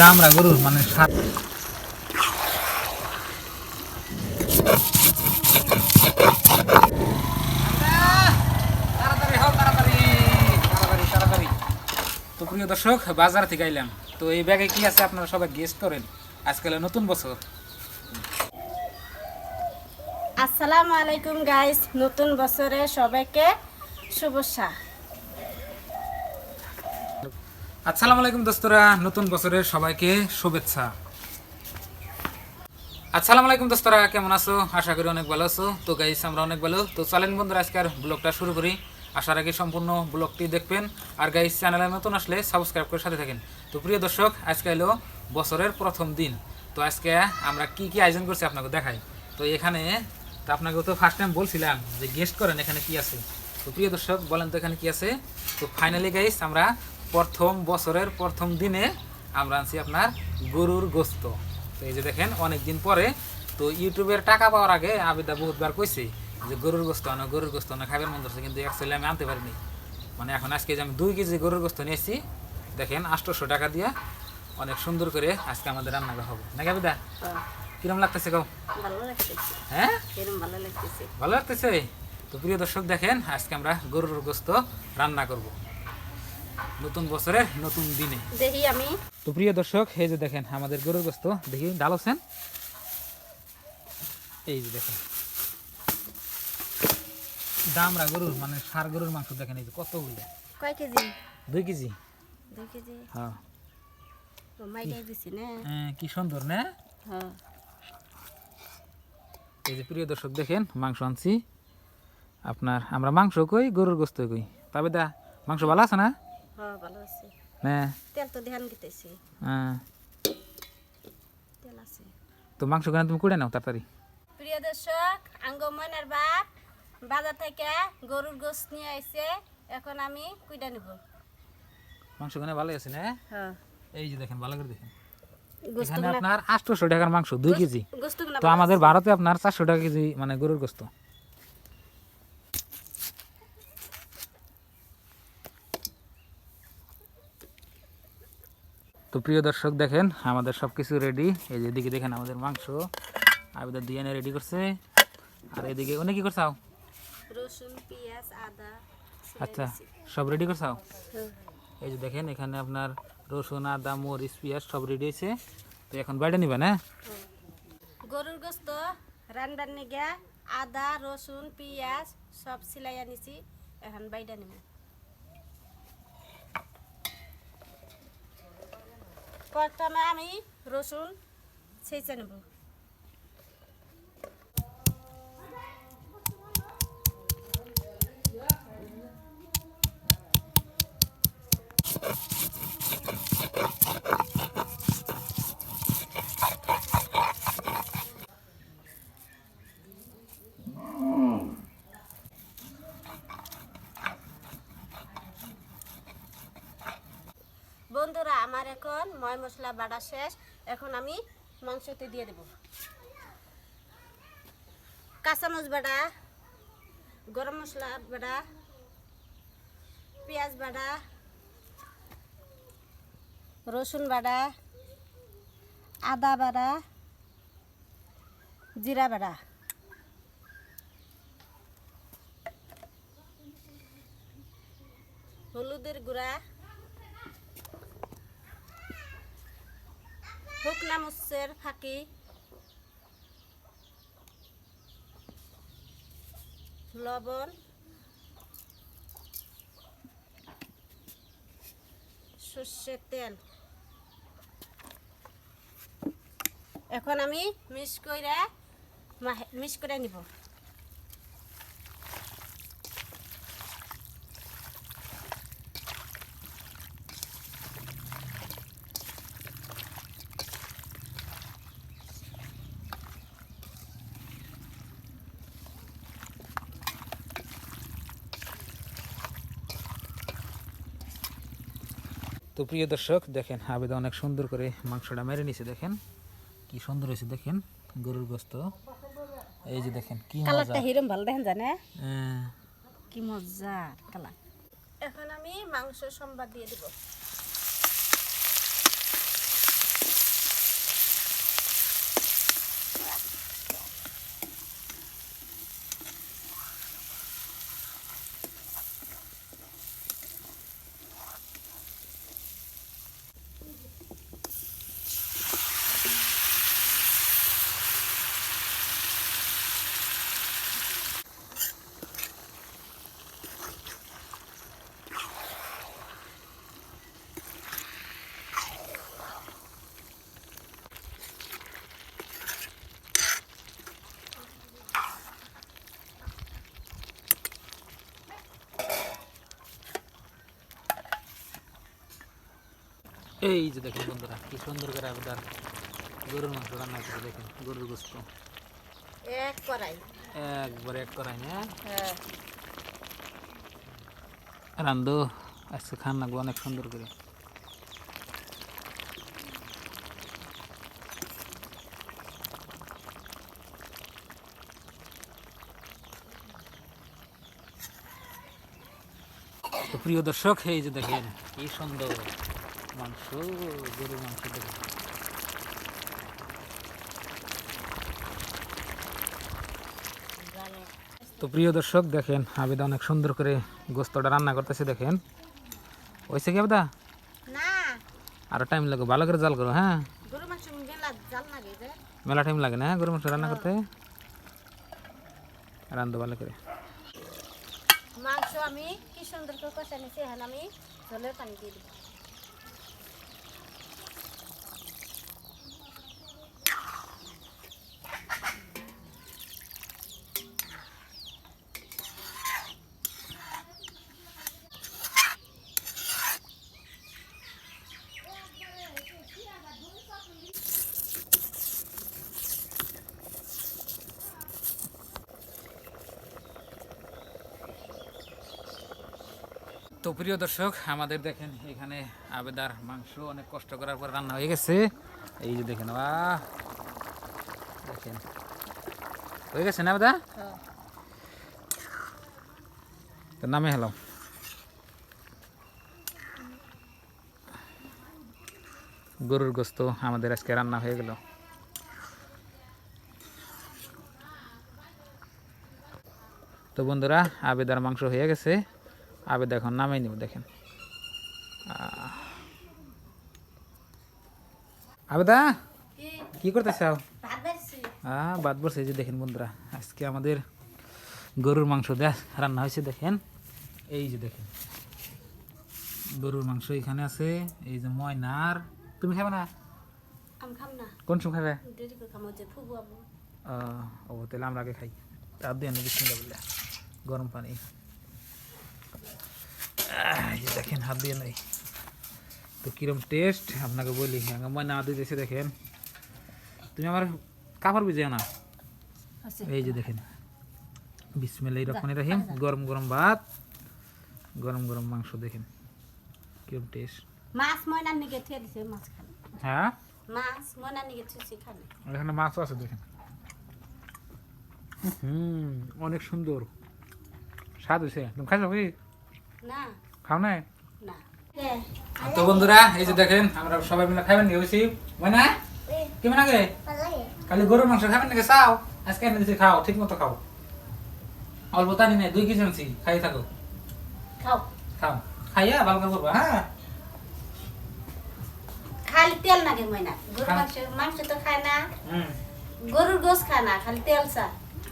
দামরা গরুর মানে সাত। তো প্রিয় দর্শক, বাজার থেকে আইলাম। তো এই ব্যাগে কি আছে আপনারা সবাই গেস্ট করেন। আজকাল নতুন বছর। আসসালামু আলাইকুম গাইস নতুন বছরে সবাইকে শুভেচ্ছা। আসসালামু আলাইকুম দোস্তরা, নতুন বছরের সবাইকে শুভেচ্ছা। আসসালামু আলাইকুম দোস্তরা, কেমন আছো? আশা করি অনেক ভালো আছো। তো গাইস আমরা অনেক ভালো। তো চলেন বন্ধুরা, আজকের ব্লগটা শুরু করি। আসার আগে সম্পূর্ণ ব্লগটি দেখবেন। আর গাইস চ্যানেলে নতুন আসলে সাবস্ক্রাইব করে সাথে থাকেন। তো প্রিয় দর্শক, আজকে এলো বছরের প্রথম দিন। তো আজকে আমরা কি কি আয়োজন করছি আপনাকে দেখাই। তো এখানে, তো আপনাকে তো ফার্স্ট টাইম বলছিলাম যে গেস্ট করেন, এখানে কি আছে? তো প্রিয় দর্শক, বলেন তো এখানে কি আছে? তো ফাইনালি গাইস আমরা প্রথম বছরের প্রথম দিনে আমরা আনছি আপনার গরুর গোস্ত। তো এই যে দেখেন অনেক দিন পরে তো ইউটিউবের টাকা পাওয়ার আগে আবিদা বহুতবার কইছি যে গরুর গোস্ত আনো গরুর গোস্ত আনো খাবার মন ধরছে কিন্তু অ্যাকচুয়ালি আমি আনতে পারিনি। মানে এখন আজকে যে আমি দুই কেজি গরুর গোস্ত নিয়েছি দেখেন আটশোশো টাকা দিয়ে অনেক সুন্দর করে আজকে আমাদের রান্নাটা হবে। নাকি আবিদা? কিরম লাগতেছে লাগতেছে। হ্যাঁ? ভালো লাগতেছে? ভালো লাগতেছে? তো প্রিয় দর্শক দেখেন আজকে আমরা গরুর গোস্ত রান্না করব। নতুন বছরের নতুন দিনে। দেখি আমি। তো প্রিয় দর্শক এই যে দেখেন আমাদের গরুর গোস্ত দেখি ডাল আছেন? এই যে দেখেন। দামরা গরুর মানে সার গরুর মাংস দেখেন এই যে কতগুলো। কয় কেজি? দুই কেজি? দুই কেজি। হ্যাঁ। মাইটাই দিছি না। হ্যাঁ, কি সুন্দর না? হ্যাঁ। এই যে প্রিয় দর্শক দেখেন মাংস আনছি। আপনার আমরা মাংস কই গরুর গোস্ত কই? তবে দা মাংস ভালো আছে না? হ্যাঁ ভালো আছে। হ্যাঁ। তেল তো ধ্যান দিতেছি। হ্যাঁ। তেল আছে। তো মাংস কেন তুমি কুড়ে নাও তাড়াতাড়ি। প্রিয় দর্শক বাপ বাজার থেকে গরুর গোস নিয়ে আইছে। এখন আমি কুইটা নিব। মাংস কেন ভালো আছে না হ্যাঁ। এই যে দেখেন ভালো করে দেখেন। এখানে আপনার আটশোশো টাকার মাংস দুই কেজি। তো আমাদের ভারতে আপনার চারশো টাকা কেজি মানে গরুর গোস্ত। তো প্রিয় দর্শক দেখেন আমাদের সব কিছু রেডি এই যে এদিকে দেখেন আমাদের মাংস। আবিদার দিয়ে রেডি করছে। আর এদিকে অনেক কি করছাও রসুন পেঁয়াজ আদা আচ্ছা সব রেডি করছাও হ্যাঁ। এই যে দেখেন এখানে আপনার রসুন আদা মরিচ পেঁয়াজ সব রেডি হয়েছে। তো এখন বাইরে নিবেন হ্যাঁ? গরুর গোস্ত রান্নার নিগা আদা রসুন পেঁয়াজ সব সিলাই আনিছি এখন বাইডা নিব প্রথমে আমি রসুন ছেঁচে নেব বন্ধুরা আমার ময় মশলা বাটা শেষ। এখন আমি মাংসতে দিয়ে দেব। কাঁচামচ বাটা, গরম মশলা বাটা, পেঁয়াজ বাটা, রসুন বাটা, আদা বাটা, জিরা বাটা। হলুদের গুঁড়া শুকনা মুসের ফাঁকি। লবণ। সর্ষের তেল। এখন আমি মিক্স করে মিক্স করে নিব। তো প্রিয় দর্শক দেখেন আবেদা অনেক সুন্দর করে মাংসটা মেরে নিছে দেখেন। কি সুন্দর হয়েছে দেখেন গরুর গোস্ত। এই যে দেখেন কি মজা। কালারটা হিরম ভালো দেখেন জানে? হ্যাঁ, কি মজা কালার। এখন আমি মাংস সম্বাদ দিয়ে দিব। এই যে দেখেন বন্ধুরা কি সুন্দর করে আবেদার গরুর মাংস রান্না করে দেখেন গরুর গোস্ত। এক করাই একবার এক করাই না? হ্যাঁ। রান্ধো আজকে খান লাগবো অনেক সুন্দর করে। প্রিয় দর্শক এই যে দেখেন কি সুন্দর। মাংস গরুর মাংস তো প্রিয় দর্শক দেখেন আবেদা অনেক সুন্দর করে গোস্তটা রান্না করতেছে দেখেন। ওইসে কি আবেদা? আরও টাইম লাগবে ভালো করে জাল করো হ্যাঁ? মেলা লাগে টাইম লাগে না হ্যাঁ গরু মাংস রান্না করতে? রান্ধো ভালো করে। মাংস আমি কি সুন্দর করে কষা নিছি এখন আমি জলের পানি দিয়ে দিব। তো প্রিয় দর্শক, আমাদের দেখেন এখানে আবেদার মাংস অনেক কষ্ট করার পর রান্না হয়ে গেছে। এই যে দেখেন দেখেন। হয়ে গেছে না আবেদা? তো নামে হলো গরুর গোস্ত আমাদের আজকে রান্না হয়ে গেল। তো বন্ধুরা, আবেদার মাংস হয়ে গেছে। আবেদ এখন নামাই নিব দেখেন। আবেদা কি? কি করতেছাও ভাত হ্যাঁ বাদ বসে এই যে দেখেন বন্ধুরা আজকে আমাদের গরুর মাংস দেয়া রান্না হয়েছে দেখেন। এই যে দেখেন গরুর মাংস এখানে আছে এই যে ময়নার। তুমি খাবে না? কোন সময় খাবে? আবু ও তাহলে আমরা আগে খাই। তার দিয়ে বললে। গরম পানি। দেখেন হাত দিয়ে নেই। তো কিরম টেস্ট আপনাকে বলি। আমার ময়না হাত দিয়েছে দেখেন। তুমি আমার কাপড় ভিজেও না? এই যে দেখেন। বিসমিল্লাহ রহমান রহিম। গরম গরম ভাত গরম গরম মাংস দেখেন। কিরম টেস্ট মাছ ময়নার নিকে থুয়ে দিছে মাছ হ্যাঁ? মাছ ময়নার নিকে থুয়েছি খাবে এখানে মাছও আছে দেখেন। হুম অনেক সুন্দর। স্বাদ হয়েছে তুমি খাইছো কি? না। খাও না। না তো বন্ধুরা এই যে দেখেন আমরা সবাই মিলে খাবেন কি হয়েছি। ময়না কেমন আগে? খালি গরুর মাংস খাবেন নাকি? চাও। আজকে এনে দিচ্ছি খাও ঠিক মতো খাও। অল্প তানি নেই দুই কেজি আনছি খাই থাকো। খাও। খাও। খাইয়া ভালো করে করবা হ্যাঁ? খালি তেল নাগে ময়না। গরু মাংস মাংস তো খায় না। হুম। গরুর গোস খায় না খালি তেল চা।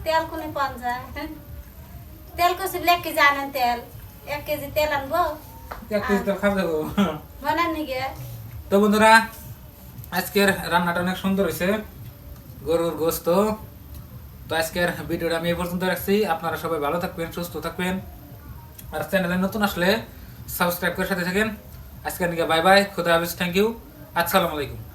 তেল কোনে পান যায়? তেল কষি কেজি আনেন তেল। এক কেজি তেল আনব। এক কেজি তো খাবে থাকো ময়নার নিকে? তো বন্ধুরা আজকের রান্নাটা অনেক সুন্দর হয়েছে। গরুর গোস্ত। তো আজকের ভিডিওটা আমি এই পর্যন্ত রাখছি। আপনারা সবাই ভালো থাকবেন সুস্থ থাকবেন। আর চ্যানেলে নতুন আসলে সাবস্ক্রাইব করে সাথে থাকেন। আজকের নিকে বাই বাই খুদা হাফিজ থ্যাংক ইউ আসসালামু আলাইকুম।